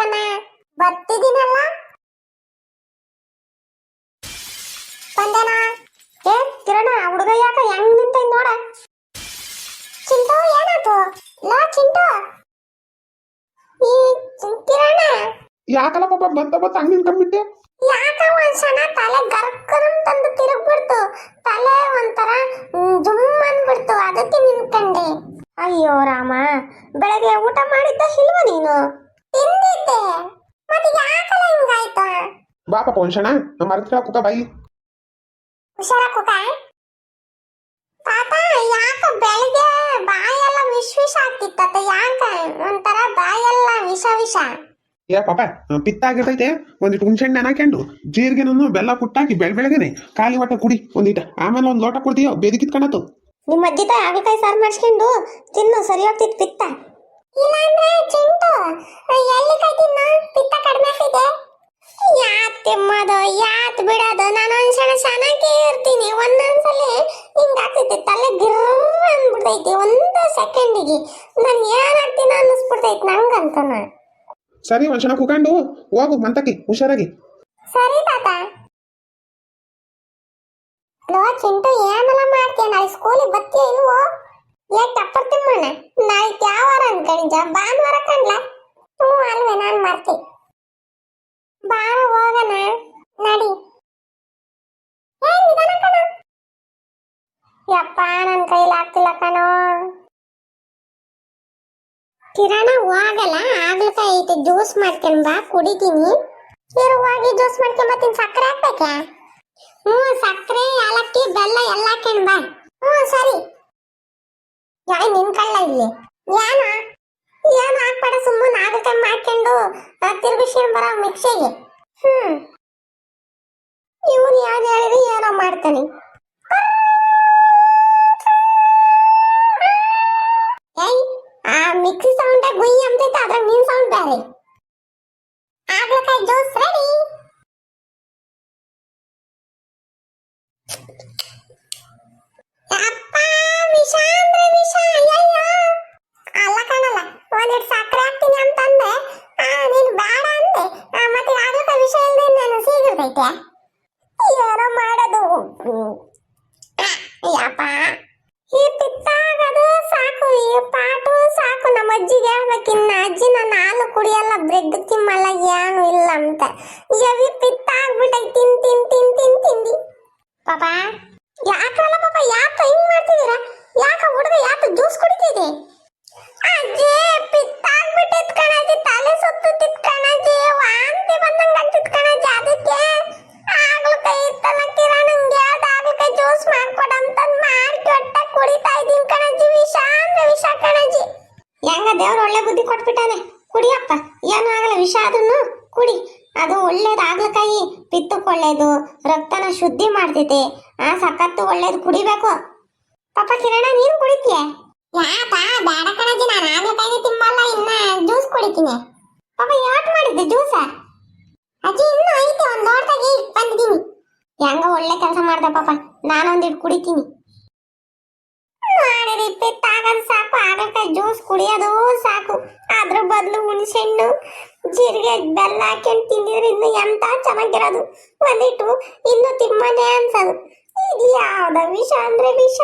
ಹೋಗೋಣ ಬರ್ತಿದ್ದೀನಲ್ಲ? ಬಂದನಾ ಏ ಕಿರಣ ಹುಡುಗ ಯಾಕ ಹೆಂಗ್ ನಿಂತ ನೋಡ? ಚಿಂಟು ಏನಾಯ್ತು? ಲಾ ಚಿಂಟು. ಈ ಕಿರಣ. ಯಾಕಲ್ಲ ಪಾಪ ಬಂತ ಬತ್ತ ಹಂಗ್ ನಿಂತ್ಕೊಂಡ್ಬಿಟ್ಟೆ? ಯಾಕ ಒಂದ್ಸಲ ತಲೆ ಗರ್ಕರಂ ತಂದು ತಿರುಗ್ಬಿಡ್ತು. ತಲೆ ಒಂಥರ ಜುಮ್ ಅಂದ್ಬಿಡ್ತು. ಅದಕ್ಕೆ ನಿಂತ್ಕೊಂಡೆ. ಅಯ್ಯೋ ರಾಮ ಬೆಳಗ್ಗೆ ಊಟ ಮಾಡಿದ್ದ ಇಲ್ವ ನೀನು? ಹಿಂಗಾಯ್ತು ಬಾ ಪಾಪ ಒಂದ್ ಕ್ಷಣ ಮರತ್ರ ಕುಕ ಬಾಯಿ. ಹುಷಾರ ಕುಕ ತಾತ ಯಾಕ ಬೆಳಿಗ್ಗೆ ಬಾಯೆಲ್ಲ ವಿಷ ವಿಷ ಆಗ್ತಿತ್ತ ಯಾಕ? ಒಂಥರ ಬಾಯೆಲ್ಲ ವಿಷ ವಿಷ. ಏ ಪಾಪ ಪಿತ್ತ ಆಗಿರ್ತೈತೆ ಒಂದಿಟ್ಟು ಹುಣ್ಸೆಣ್ಣೆ ಹಾಕೊಂಡು ಜೀರಿಗೆನೂ ಬೆಲ್ಲ ಕುಟ್ಟಾಕಿ ಬೆಳ ಬೆಳಗ್ಗೆನೆ ಖಾಲಿ ಹೊಟ್ಟೆ ಕುಡಿ ಒಂದಿಟ. ಆಮೇಲೆ ಒಂದು ಲೋಟ ಕೊಡ್ತೀಯೋ ಬೇದಿಕಿತ್ಕಣತು ನಿಮ್ಮ ಅಜ್ಜಿತ ಆಗಿಕಾಯಿ ಸಾರು ಮಾಡಿಸ್ಕೊಂಡು ತಿನ್ನು ಸರಿ ಹೋಗ್ತಿತ್ತು ಪಿತ್ತ. ಇಲ್ಲಾಂದ್ರೆ ಚಿಂಟು ಚೆನ್ನಾಗೇ ಇರ್ತೀನಿ. ಒಂದೊಂದ್ಸಲ ಹಿಂಗಾಗ್ತೈತೆ ತಲೆ ಗಿರ್ರ ಅಂದ್ಬಿಡ್ತೈತಿ. ಒಂದು ಸೆಕೆಂಡಿಗೆ. ನಾನು ಏನಾಗ್ತೀನ ಅನ್ನಿಸ್ಬಿಡ್ತೈತಿ ನಂಗಂತನ ಸರಿ ಒಂದ್ ಕ್ಷಣ ಕುಕೊಂಡು ಹೋಗು ಮಂತಕ್ಕೆ. ಹುಷಾರಾಗಿ. ಸರಿ ತಾತ. ಲೋ ಚಿಂಟು ಏನೆಲ್ಲ ಮಾಡ್ತೀಯ? ನಾಳೆ ಸ್ಕೂಲಿಗೆ ಬರ್ತೀಯ ಇಲ್ವೋ? ಏ ಟಪ್ಪರ್ ತಿಮ್ಮಣ್ಣ ನಾಳೆ ಯಾವ ವಾರ ಅನ್ಕೊಂಡಿದ್ದ ಭಾನುವಾರ ಕಣ್ಲ? ಹ್ಞೂ ಅಲ್ವೇ ನಾನು ಮಾಡ್ತಿ ಬಾರ ಹೋಗೋಣ ನಡಿ ಏ ನಿಧಾನ ಕಣ ಯಪ್ಪ ನನ್ನ ಕೈಲಿ ಆಗ್ತಿಲ್ಲ ಕಣೋ ಕಿರಣ ಹೋಗಲ್ಲ, ಆಗ್ಲಕಾಯಿ ಐತೆ, ಜ್ಯೂಸ್ ಮಾಡ್ಕೊಂಡ್ ಬಾ, ಕುಡಿತೀನಿ. ಇರುವಾಗಿ ಜ್ಯೂಸ್ ಮಾಡ್ಕೊಂಡ್ ಬರ್ತೀನಿ ಸಕ್ಕರೆ ಹಾಕ್ಬೇಕಾ? ಹ್ಞೂ, ಸಕ್ಕರೆ, ಏಲಕ್ಕಿ, ಬೆಲ್ಲ ಎಲ್ಲ ಹಾಕೊಂಡ್ ಬಾ. ಹ್ಞೂ, ಸರಿ. ಯಾಯ್, ನಿನ್ ಕಳ್ಳ ಇಲ್ಲಿ ಏನ? ಏನು ಹಾಕ್ಬೇಡ, ಸುಮ್ಮನೆ ಆಗ್ಲಕಾಯಿ ಮಾಡ್ಕೊಂಡು ತಿರುಗಿಸ್ಕೊಂಡ್ ಬರೋ ಮಿಕ್ಸಿಗೆ. ಹ್ಮ್ ಇವನು ಯಾವ್ದು ಹೇಳಿದ್ರೆ ಏನೋ ಮಾಡ್ತಾನೆ. ಅಂತೈತೆ ಅದ್ರಾಗ ನೀನ್ ಸೌಂಡ್ ಬೇರೆ. ಆಗ್ಲಕಾಯಿ ಜ್ಯೂಸ್ ರೆಡಿ ಅಪ್ಪ ವಿಷ ಅಂದ್ರೆ ವಿಷ ಅಯ್ಯಯ್ಯೋ ಅಲ್ಲ ಕಣಲ್ಲ ಒಂದಿಟ್ಟು ಸಕ್ಕರೆ ಹಾಕ್ತೀನಿ ಅಂತಂದೆ ಆ, ನೀನು ಬೇಡ ಅಂದೆ ಆ, ಮತ್ತೆ ಆಗ್ಲಕಾಯಿ ವಿಷ ಇಲ್ಲದೆ ನಾನು ಸೀಗಿರ್ತೈತೆ ಏನೋ ಮಾಡೋದು ಹ್ಮ್. ಆ, ಯಪ್ಪ ಈ ಪಿತ್ತಾಗದು ಸಾಕು ಈ ಪಾಟು ಸಾಕು ನಮ್ಮ ಅಜ್ಜಿಗೆ ಹೇಳ್ಬೇಕಿನ್ನ ಅಜ್ಜಿ ನನ್ನ ಹಾಲು ಕುಡಿಯಲ್ಲ ಬ್ರೆಡ್ ತಿಮ್ಮಲ್ಲ ಏನು ಇಲ್ಲ ಅಂತ. ಯವಿ ಪಿತ್ತ ಆಗ್ಬಿಟ್ಟೈ ತಿನ್ ತಿನ್ ತಿನ್ ತಿನ್, ತಿಂದಿ. ಪಾಪ, ಯಾಕಲ್ಲ ಪಾಪ, ಯಾಕ ಹಿಂಗ್ ಮಾಡ್ತಿದ್ದೀರಾ? ಯಾಕ ಹುಡುಗ ಯಾಕ ಜ್ಯೂಸ್ ಕುಡಿತಿದೆ? ಅಜ್ಜಿ, ಪಿತ್ತ ಆಗ್ಬಿಟ್ಟೈತ್ ಕಣಜ್ಜಿ ತಲೆ ಸುತ್ತಿತ್ ಕಣಜ್ಜಿ ವಾಂತಿ ಬಂದಂಗ ಆಗ್ತಿತ್ ಕಣಜ್ಜಿ ಅದಕ್ಕೆ ಆಗ್ಲಕಾಯಿ ಇತ್ತಲ್ಲ ಕಿರಣಂಗೆ ಹೇಳ್ದ ಆಗ್ಲಕಾಯಿ ಜ್ಯೂಸ್ ಮಾಡ್ಕೊಡ ಅಂತಂದ್ ಮಾಡಿ ಕೆಟ್ಟ ಕುಡಿತಾ ಇದೀನಿ ಕಣಜ್ಜಿ ವಿಷ ಅಂದ್ರೆ ವಿಷ ಹೆಂಗ ದೇವ್ರು ಒಳ್ಳೆ ಬುದ್ಧಿ ಕೊಟ್ಬಿಟ್ಟಾನೆ. ಕುಡಿಯಪ್ಪ. ಏನೂ ಆಗಲ್ಲ ವಿಷ ಆದ್ರೂ ಕುಡಿ. ಅದು ಒಳ್ಳೇದು ಆಗ್ಲಕಾಯಿ ಪಿತ್ತಕ್ಕೆ ಒಳ್ಳೇದು ರಕ್ತನ ಶುದ್ಧಿ ಮಾಡ್ತೈತೆ. ಆ ಸಖತ್ತು ಒಳ್ಳೇದು ಕುಡಿಬೇಕು. ಪಾಪ ಕಿರಣ ನೀನು ಕುಡಿತೀಯ? ಯಾಕ ಬೇಡ ಕಣಜ್ಜಿ ನಾನು ಆಗ್ಲಕಾಯಿ ತಿಮ್ಮಲ್ಲ ಇನ್ನ ಜ್ಯೂಸ್ ಕುಡಿತೀನಿ. ಪಾಪ ಯಾಟ್ ಮಾಡಿದ್ದೆ ಜ್ಯೂಸ? ಅಜ್ಜಿ ಇನ್ನೂ ಐತೆ ಒಂದ್ ಇಟ್ ಬಂದಿದ್ದೀನಿ. ಹೆಂಗ ಒಳ್ಳೆ ಕೆಲಸ ಮಾಡ್ದೆ ಪಾಪ. ನಾನು ಒಂದಿಟ್ಟು ಮಾಡಿರಿ ಪಿತ್ತಾಗದ್ ಸಾಕು ಆಗಲಕಾಯಿ ಜ್ಯೂಸ್ ಕುಡಿಯೋದು ಸಾಕು. ಅದ್ರ ಬದಲು ಹುಣಸೆಹಣ್ಣು ಜೀರಿಗೆ, ಬೆಲ್ಲ ಹಾಕೊಂಡು ತಿಂದಿದ್ರೆ ಇನ್ನು ಎಂತ ಚೆನ್ನಾಗಿರೋದು ಒಂದಿಟ್ಟು ಇನ್ನು ತಿಮ್ಮನೆ ಅನ್ಸೋದು. ಇದು ಯಾವ್ದ ವಿಷ ಅಂದ್ರೆ ವಿಷ.